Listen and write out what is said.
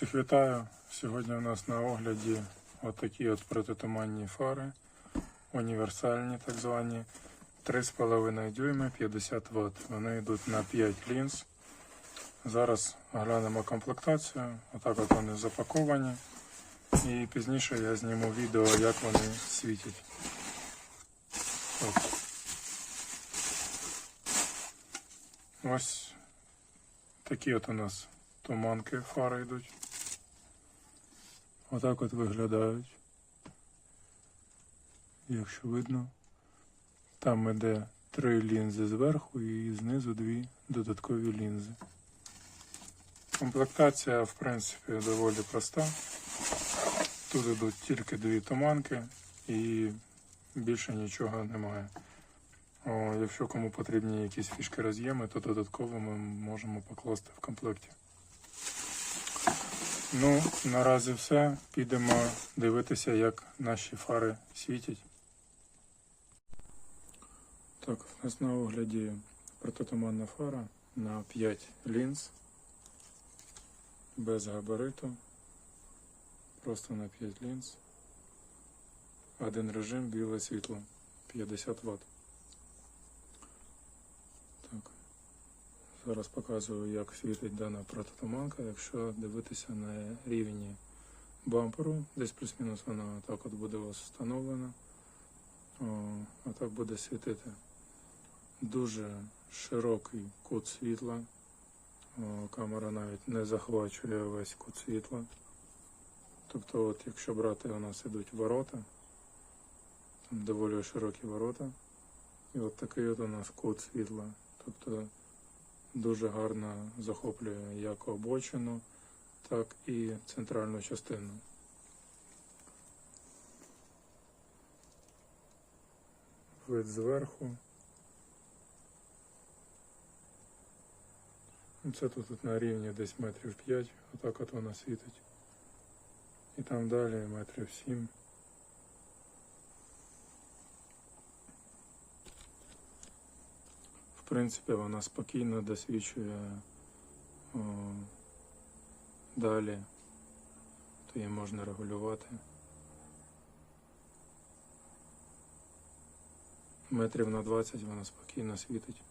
Всіх вітаю. Сьогодні у нас на огляді отакі от протитуманні фари, універсальні так звані, 3,5 дюйми 50 Вт. Вони йдуть на 5 лінз. Зараз глянемо комплектацію. Отак от вони запаковані. І пізніше я зніму відео, як вони світять. От. Ось такі от у нас туманки фари йдуть. Отак от виглядають. Якщо видно, там іде три лінзи зверху і знизу дві додаткові лінзи. Комплектація, в принципі, доволі проста. Тут ідуть тільки дві туманки і більше нічого немає. О, якщо кому потрібні якісь фішки роз'єми, то додатково ми можемо покласти в комплекті. Ну, наразі все. Підемо дивитися, як наші фари світять. Так, у нас на огляді протитуманна фара на 5 лінз. Без габариту. Просто на 5 лінз. Один режим біле світло 50 Вт. Зараз показую, як світить дана протитуманка. Якщо дивитися на рівні бамперу, десь плюс-мінус вона так от буде у вас встановлена. А так буде світити. Дуже широкий кут світла. Камера навіть не захвачує весь кут світла. Тобто, от якщо брати, у нас ідуть ворота, там доволі широкі ворота. І от такий от у нас кут світла. Тобто дуже гарно захоплює як обочину, так і центральну частину. Вид зверху. Це тут на рівні десь метрів 5, отак от вона світить. І там далі метрів 7. Принципі, вона спокійно досвідчує о, далі, то її можна регулювати. Метрів на 20 вона спокійно світить.